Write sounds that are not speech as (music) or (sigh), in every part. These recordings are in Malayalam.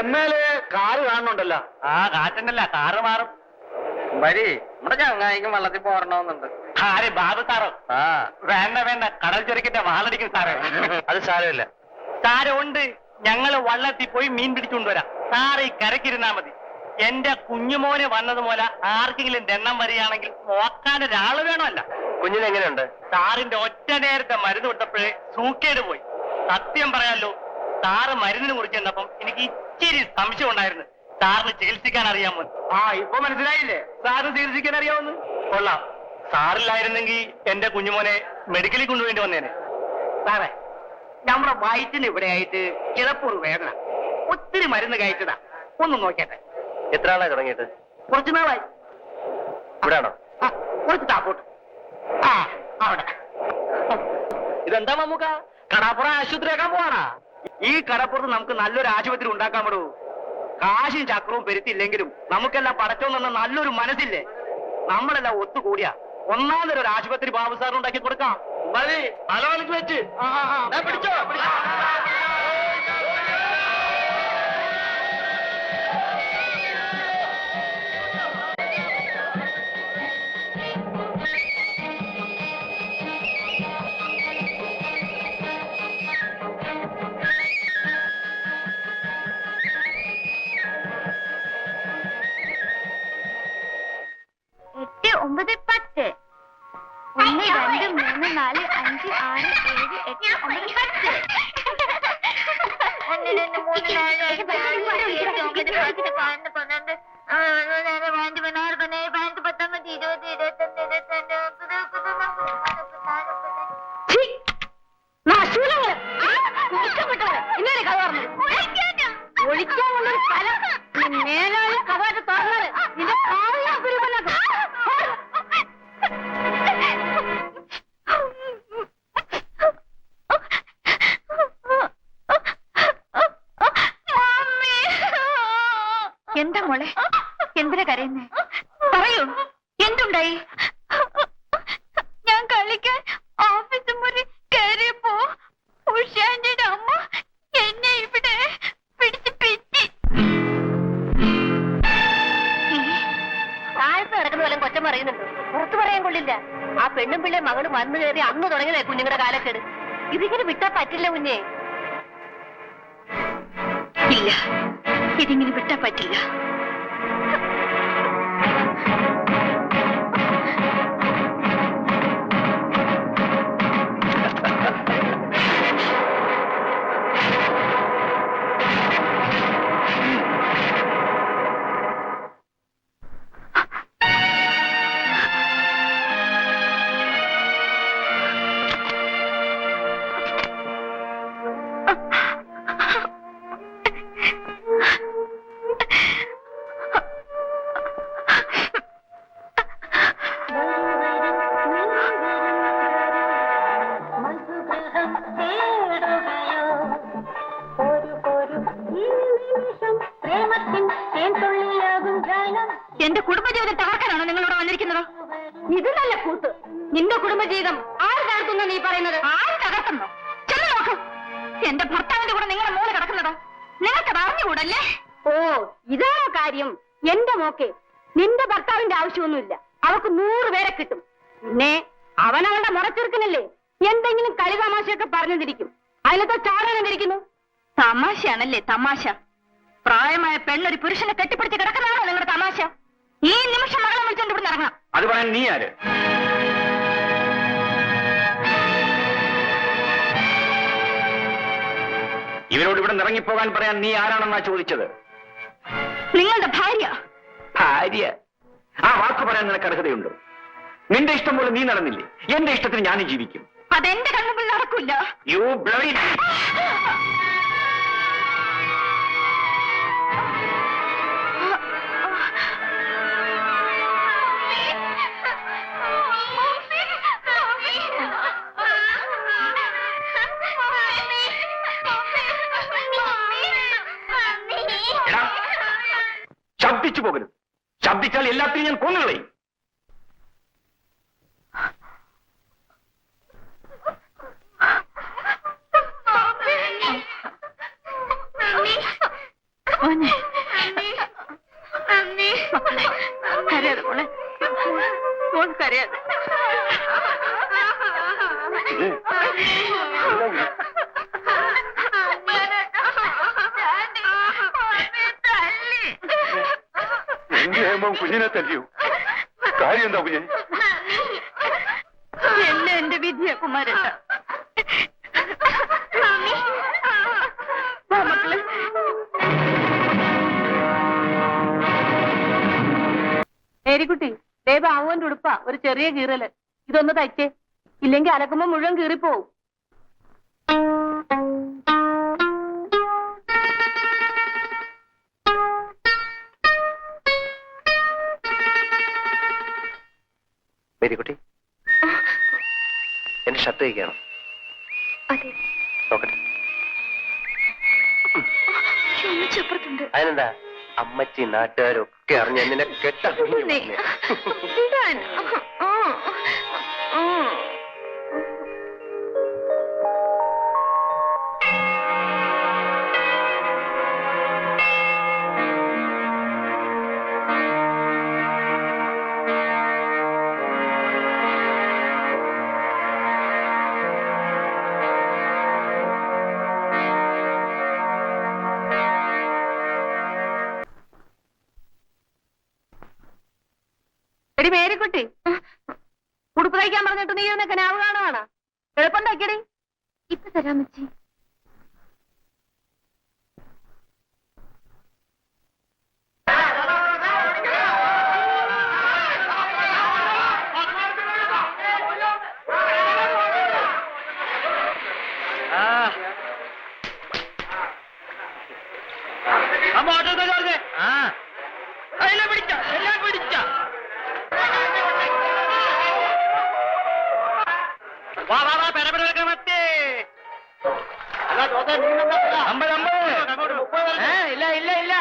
എന്നാൽ കാറ് കാണുന്നുണ്ടല്ലോ. ആ കാറ്റുണ്ടല്ല. കാറ് മാറും. വരി നമ്മുടെ ചങ്ങായിക്കും വെള്ളത്തിൽ പോരണമെന്നുണ്ട്. ആരെ? ബാബു സാറോ? ആ. വേണ്ട വേണ്ട. കടൽ ചെറുക്കിന്റെ വാളടിക്കും സാറേ. അത് സാരമില്ല. സാരമുണ്ട്. ഞങ്ങൾ വള്ളത്തിൽ പോയി മീൻ പിടിച്ചുകൊണ്ട് വരാം സാറ് ഈ കരക്കിരുന്നാ മതി. എന്റെ കുഞ്ഞുമോന് വന്നതുപോലെ ആർക്കെങ്കിലും ദണ്ണം വരികയാണെങ്കിൽ നോക്കാൻ ഒരാൾ വേണമല്ല. കുഞ്ഞിന് എങ്ങനെയുണ്ട്? സാറിന്റെ ഒറ്റ നേരത്തെ മരുന്ന് കൊടുത്തപ്പോഴേ സൂക്കേട് പോയി. സത്യം പറയാലോ സാറ് മരുന്നിന് കുറിച്ച് എനിക്ക് ഇച്ചിരി സംശയം ഉണ്ടായിരുന്നു. സാറിന് ചികിത്സിക്കാൻ അറിയാമോ? ആ ഇപ്പൊ മനസ്സിലായില്ലേ? സാറിന് ചികിത്സിക്കാൻ അറിയാമെന്ന് കൊള്ളാം. സാറില്ലായിരുന്നെങ്കിൽ എന്റെ കുഞ്ഞുമോനെ മെഡിക്കലിൽ കൊണ്ടുപോയി വന്നേനെ. സാറേ നമ്മുടെ വയറ്റിന് ഇവിടെ ആയിട്ട് കിടപ്പൂർ വേദന. ഒത്തിരി മരുന്ന് കഴിച്ചതാ. ഒന്ന് നോക്കട്ടെ എത്ര ആളായി തുടങ്ങിയിട്ട് കുറച്ചു നാളായി. ഇവിടെയാണോ? കുറച്ച് താപ്പോട്ട്. ആ അവിടെ. ഇതെന്താ മമ്മൂക്ക? കടാപ്പുറം ആശുപത്രിയാക്കാൻ പോവാണാ? ഈ കടപ്പുറത്ത് നമുക്ക് നല്ലൊരു ആശുപത്രി ഉണ്ടാക്കാൻ പറ്റൂ കാശും ചക്രവും പെരുത്തില്ലെങ്കിലും നമുക്കെല്ലാം പടച്ചോ നിന്ന നല്ലൊരു മനസ്സില്ലേ? നമ്മളെല്ലാം ഒത്തുകൂടിയ. ഒന്നാം തരം ഒരു ആശുപത്രി ബാബു സാറിന് ഉണ്ടാക്കി കൊടുക്കാം. മതി. വെച്ച്. പിടിച്ചോ, ഒമ്പത് പത്ത്. ഒന്ന് രണ്ട് മൂന്ന് നാല് അഞ്ച് ആറ് ഏഴ് എട്ട് ഒമ്പത് പത്ത്. ഒന്ന് രണ്ട് മൂന്ന് നാല് അഞ്ച് ആറ് ഏഴ് ഒമ്പത് പത്ത് പതിനൊന്ന് പന്ത്രണ്ട് പതിനഞ്ച് പതിനാറ് പതിനേഴ് പതിനെട്ട് പത്തൊമ്പത് ഇരുപത് ഇരുപത്തൊന്ന് ഇരുപത്തിരണ്ട് മുപ്പത് മുപ്പത്തൊന്ന് മുപ്പത്തിനാല് ഒളിക്കാനുള്ളൊരു സ്ഥലം. മേലായ കവാട്ട് കരയുന്നേ? പറയൂ. എന്തുണ്ടായി? ഞാൻ കളിക്കാൻ ഓഫീസ് മുറി കയറിയപ്പോ ഉഷാന്റെ അമ്മ എന്നെ ഇവിടെ പിടിച്ച് പിറ്റി. താഴത്ത് നടക്കുന്ന പോലെ കൊച്ചം പറയുന്നുണ്ട്? പുറത്തു പറയാൻ കൊള്ളില്ല. ആ പെണ്ണും പിള്ളേ മകളും വന്നു കയറി അന്ന് തുടങ്ങിയതേ കുഞ്ഞുങ്ങളുടെ കാലക്കേട്. ഇതിങ്ങനെ വിട്ടാ പറ്റില്ല കുഞ്ഞേ. ഇല്ല. ഇതിങ്ങനെ വിട്ടാ പറ്റില്ല. കൂത്ത്. നിന്റെ കുടുംബജീവിതം ആര് തകർക്കുന്നു നീ പറയുന്നത്? ആര് തകർക്കുന്നു ചെന്ന് നോക്കും. എന്റെ ഭർത്താവിന്റെ കൂടെ നിങ്ങളെ മോൾ കിടക്കുന്നത് നിങ്ങൾക്കത് അറിഞ്ഞുകൂടല്ലേ? ഓ ഇതാണോ കാര്യം. എന്റെ മോക്കെ നിന്റെ ഭർത്താവിന്റെ ആവശ്യമൊന്നുമില്ല. അവക്ക് നൂറ് പേരെ കിട്ടും. പിന്നെ അവനവളുടെ മുറച്ചെറുക്കനല്ലേ? എന്തെങ്കിലും കളി തമാശയൊക്കെ പറഞ്ഞിരിക്കും അതിലത്തെ ചാടനെന്തിരിക്കുന്നു തമാശയാണല്ലേ തമാശ. പ്രായമായ പെണ്ണൊരു പുരുഷനെ കെട്ടിപ്പിടിച്ച് കിടക്കുന്നതാണോ നിങ്ങളുടെ തമാശ? ഈ നിമിഷം മകളെ വിളിച്ചോണ്ട് ഇവിടെ ഇറങ്ങണം. അത് പറയാൻ നീ ആര്? ഇവരോട് ഇവിടെ ഇറങ്ങിപ്പോകാൻ പറയാൻ നീ ആരാണെന്നാ ചോദിച്ചത്? നിങ്ങളുടെ ഭാര്യ. ഭാര്യ? ആ വാക്ക് പറയാൻ നിനക്ക് അർഹതയുണ്ട്. നിന്റെ ഇഷ്ടം പോലെ നീ നടന്നില്ലേ? എന്റെ ഇഷ്ടത്തിന് ഞാനും ജീവിക്കും. അതെന്റെ കണ്ണുമ്പിൽ നടക്കില്ല. യു ബ്ലഡി (laughs) ശബ്ദിച്ചു പോകരുത് ശബ്ദിച്ചാൽ എല്ലാത്തിനും ഞാൻ കൊന്നുകളയും കരയാതെ മോളെ. മോൾ കരയാതെ കുഞ്ഞിനെ തല്ലിയോ കാര്യം എന്താ കുഞ്ഞെ? എല്ലാം എന്റെ വിധിയാ കുമാരേട്ട വാ മക്കളെ മേരിക്കുട്ടി ദേവ ബാവുവിന്റെ ഉടുപ്പാ ഒരു ചെറിയ കീറൽ. ഇതൊന്ന് തയ്ച്ചേ. ഇല്ലെങ്കിൽ അലക്കുമ്പോ മുഴുവൻ കീറിപ്പോവും. മേരിക്കുട്ടി എന്റെ ഷർട്ട് കഴിക്കണം നോക്കട്ടെ. അതിനെന്താ? അമ്മച്ചി നാട്ടുകാരൊക്കെ അറിഞ്ഞ നിന്നെ കെട്ട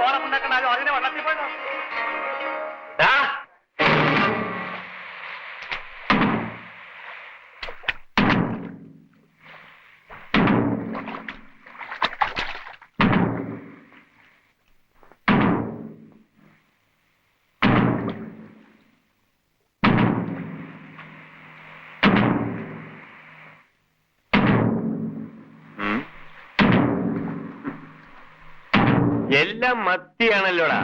ഓണം ഉണ്ടാക്കണാലും അതിനെ വള്ളത്തിൽ പോയി എല്ലാം മത്തിയാണല്ലോടാ.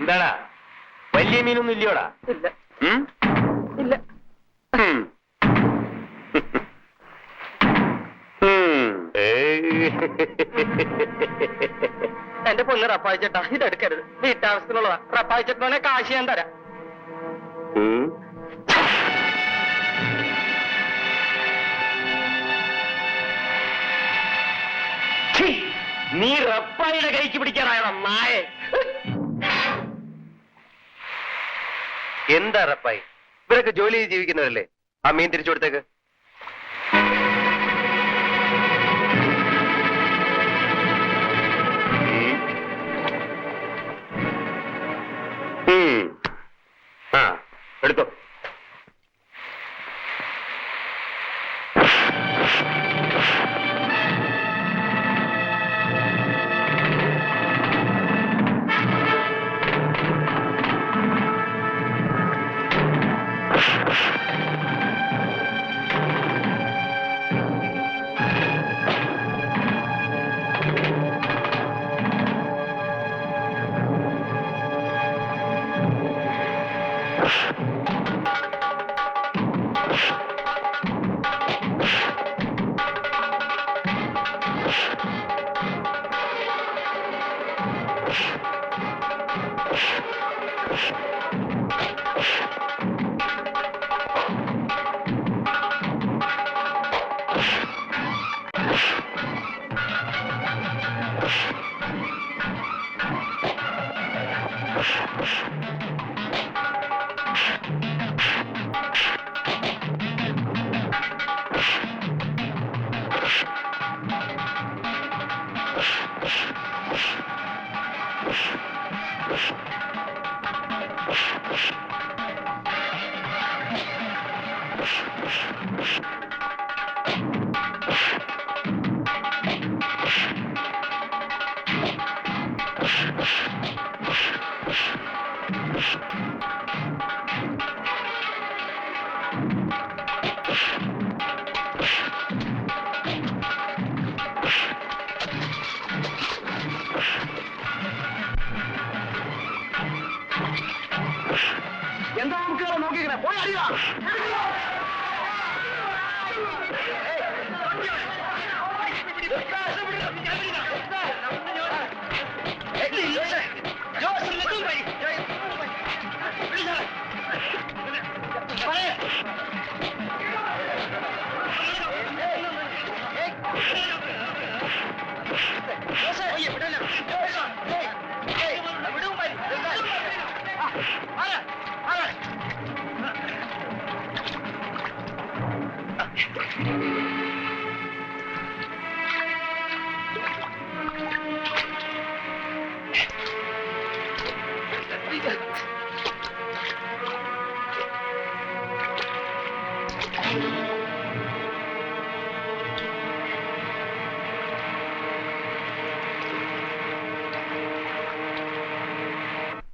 എന്താടാ? വലിയ മീനൊന്നും ഇല്ലയോടാ? ഇല്ല. എന്റെ പൊന്ന് റപ്പായിച്ചേട്ടാ ഇതെടുക്കരുത്. വീട്ടാവശ്യത്തിനുള്ളതാ. റപ്പായിച്ചേട്ടനെ കാശ് ഞാൻ തരാം. നീ റപ്പായിയുടെ കൈക്ക് പിടിക്കാറായണം നായെ. എന്താ റപ്പായി ഇവരൊക്കെ ജോലി ചെയ്ത് ജീവിക്കുന്നവരല്ലേ? ആ മീൻ തിരിച്ചു കൊടുത്തേക്ക്. ഉം. ആ എടുത്തോ എന്താ നമുക്ക് നോക്കിക്കണേ പോയി അറിയാ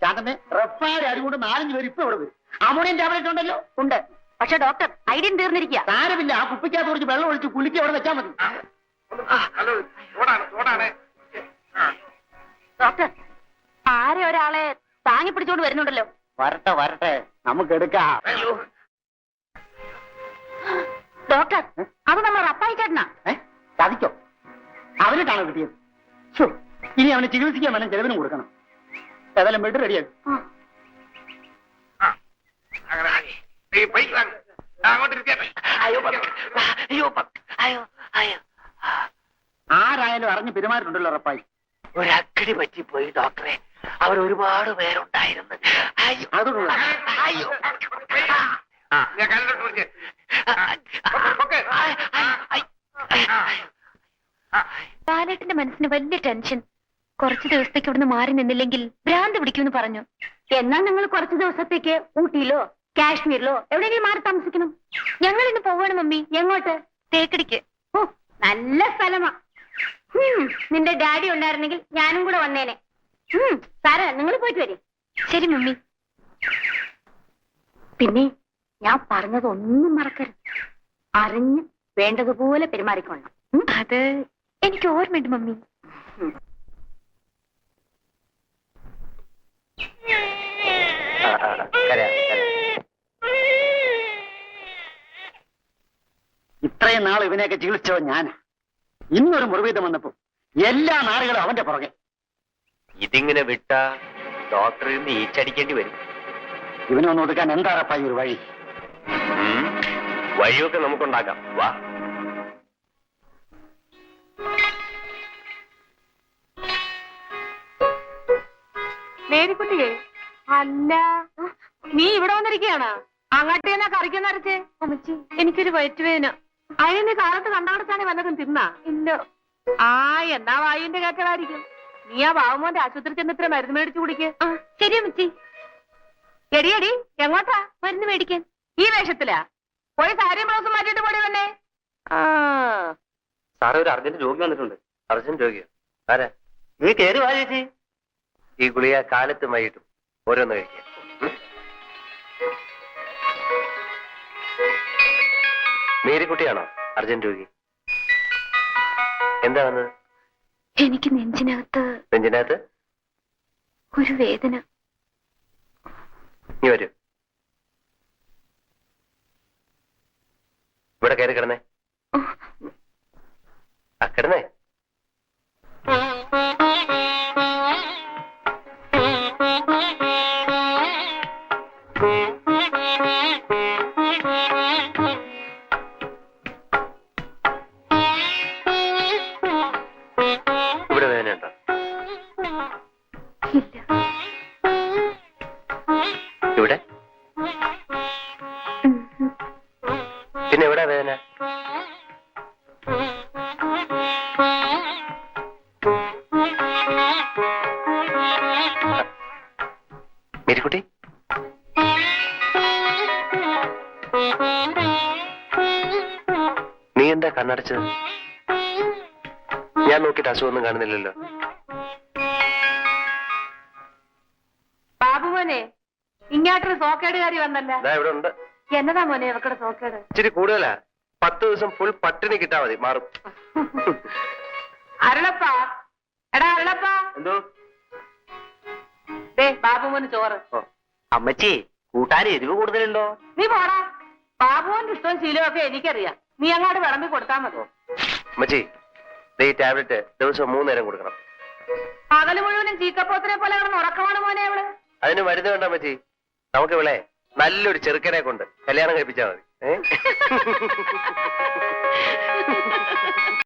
ചാത്തമ്മേ റഫാരി അതുകൊണ്ട് നാലഞ്ച് പേര് ഇപ്പൊ ഇവിടെ വരും. അമോണിയം ടാബ്ലറ്റ് ഉണ്ടല്ലോ? ഉണ്ട്. പക്ഷെ ഡോക്ടർ ഐഡിയൻ തീർന്നിരിക്കുക. സാരമില്ല ആ കുപ്പിക്കകത്ത് കുറച്ച് വെള്ളം ഒഴിച്ച് കുളിക്ക് അവിടെ വെച്ചാൽ മതി. ഡോക്ടർ ആരെ ഒരാളെ താങ്ങി പിടിച്ചോണ്ട് വരുന്നുണ്ടല്ലോ? വരട്ടെ വരട്ടെ. നമുക്ക് എടുക്കാം. ഡോക്ടർ അത് നമ്മൾ റപ്പായി ചേട്ടനാ. ഏ? ചതിക്കോ അവനിട്ടാണോ കിട്ടിയത്. ഇനി അവനെ ചികിത്സിക്കാൻ വേണം ചെലവിനും കൊടുക്കണം. ഏതായാലും ബെഡ് റെഡിയാക്കി. ആരായാലും അറിഞ്ഞ് പെരുമാറിയിട്ടുണ്ടല്ലോ ഉറപ്പായി. ഒരക്കടി പോയി ഡോക്ടറെ. അവർ ഒരുപാട് പേരുണ്ടായിരുന്നു. അയ്യോ ബാലേട്ടന്റെ മനസ്സിന് വലിയ ടെൻഷൻ. കുറച്ചു ദിവസത്തേക്ക് ഇവിടുന്ന് മാറി നിന്നില്ലെങ്കിൽ ഭ്രാന്ത് പിടിക്കുമെന്ന് പറഞ്ഞു. എന്നാൽ നിങ്ങൾ കുറച്ചു ദിവസത്തേക്ക് ഊട്ടിയിലോ? കാശ്മീരിലോ? എവിടെയെങ്കിലും മാറി താമസിക്കണം ഞങ്ങൾ ഇന്ന് പോവാണ് മമ്മി. എങ്ങോട്ട്? തേക്കടിക്ക്. ഓ നല്ല സ്ഥലമാ. ഹും, നിന്റെ ഡാഡി ഉണ്ടായിരുന്നെങ്കിൽ ഞാനും കൂടെ വന്നേനെ. സാര നിങ്ങൾ പോയിട്ട് വരെ. ശരി മമ്മി. പിന്നെ ഞാൻ പറഞ്ഞതൊന്നും മറക്കരുത്. അറിഞ്ഞ് വേണ്ടതുപോലെ പെരുമാറിക്കൊള്ളണം. അത് എനിക്ക് ഓർമ്മയുണ്ട് മമ്മി. ഇത്രയും നാൾ ഇവനെയൊക്കെ ചികിത്സിച്ചോ ഞാൻ? ഇന്നൊരു മുറിവീതം വന്നപ്പോ എല്ലാ നാളുകളും അവന്റെ പുറകെ. ഇതിങ്ങനെ വിട്ട ഡോക്ടറിൽ നിന്ന് ഈച്ചടിക്കേണ്ടി വരും. ഇവനെ ഒന്ന് ഒതുക്കാൻ എന്താ ഉറപ്പായി ഒരു വഴി. വഴിയൊക്കെ നമുക്കുണ്ടാക്കാം. വാ. മേരിക്കുട്ടിയെ അല്ല. നീ ഇവിടെ വന്നിരിക്കുകയാണ്? അങ്ങോട്ട് തന്നെ കറിക്കുന്ന അരച്ചേ? അമ്മച്ചി. എനിക്കൊരു വയറ്റുവേദന. അതിന് കാലത്ത് കണ്ടാടത്താണെ വല്ലതും തിന്ന? ഇല്ല. ആ എന്നാ വായുവിന്റെ കേട്ടതായിരിക്കും നീ ആ ബാബുമോന്റെ ആശുപത്രി ചെന്ന് ഇത്ര മരുന്ന് മേടിച്ചു കുടിക്ക്. ശരി അമ്മച്ചി. എടി എടി എങ്ങോട്ടാ? മരുന്ന് മേടിക്കാൻ. ഈ വേഷത്തിലാ? പോയി സാരിയും ബ്ലൗസും മാറ്റിട്ട് പോടി വന്നേ ആ. സാറേ ഒരു അർജന്റ് രോഗി വന്നിട്ടുണ്ട്. അർജന്റ് രോഗിയോ ആരാ നീ കേറി വാ ചേച്ചി. ഈ ഗുളിക കാലത്തും വൈകിട്ടും. ഓരോന്ന് കഴിക്കാം. മേരിക്കുട്ടിയാണോ? അർജന്റ് രോഗി. എന്താ വന്നത് എനിക്ക് നെഞ്ചിനകത്ത് നെഞ്ചിനകത്ത്? ഒരു വേദന. നീ വരൂ. ഇവിടെ കയറി കിടന്നേ. ആ കിടന്നേ. ഇവിടെ വേദനയുണ്ടോ ഇവിടെ? പിന്നെ എവിടെ വേദന? മേരിക്കുട്ടി? നീ എന്താ കണ്ണടച്ചത്? ഞാൻ നോക്കിയിട്ട് അസുഖമൊന്നും കാണുന്നില്ലല്ലോ. ബാബു മോനെ ഇങ്ങോട്ടൊരു സോക്കേടുകാരി വന്നല്ലേ? ഇതാ ഇവിടെ ഉണ്ട്. എന്നതാ മോനെ ഇവക്കടെ സോക്കേട്? ഇച്ചിരി കൂടുതലാ. പത്ത് ദിവസം ഫുൾ പട്ടിണി കിട്ടാ മതി മാറും. അരുളപ്പാ. എടാ അരുളപ്പാ. എന്തോ? ദേ ബാബു മോന് ചോറ് അമ്മച്ചി കൂട്ടാൻ എരിവ് കൂടുതലുണ്ടോ? നീ പോടാ. ബാബുവിന്റെ ഇഷ്ടവും ശീലവും ഒക്കെ എനിക്കറിയാം. നീ അങ്ങോട്ട് വിളമ്പി കൊടുത്താ മതി. അമ്മച്ചി ഈ ടാബ്ലറ്റ് ദിവസം മൂന്ന് നേരം കൊടുക്കണം. പകൽ മുഴുവനും ചീക്കപ്പോത്തിനെ പോലെ കിടന്ന് ഉറക്കമാണ് മോനെ അവൾ. അതിന് മരുന്ന് വേണ്ട മച്ചി നമുക്ക് ഇവിടെ നല്ലൊരു ചെറുക്കനെ കൊണ്ട് കല്യാണം കഴിപ്പിച്ചാൽ മതി. ഏ? (laughs)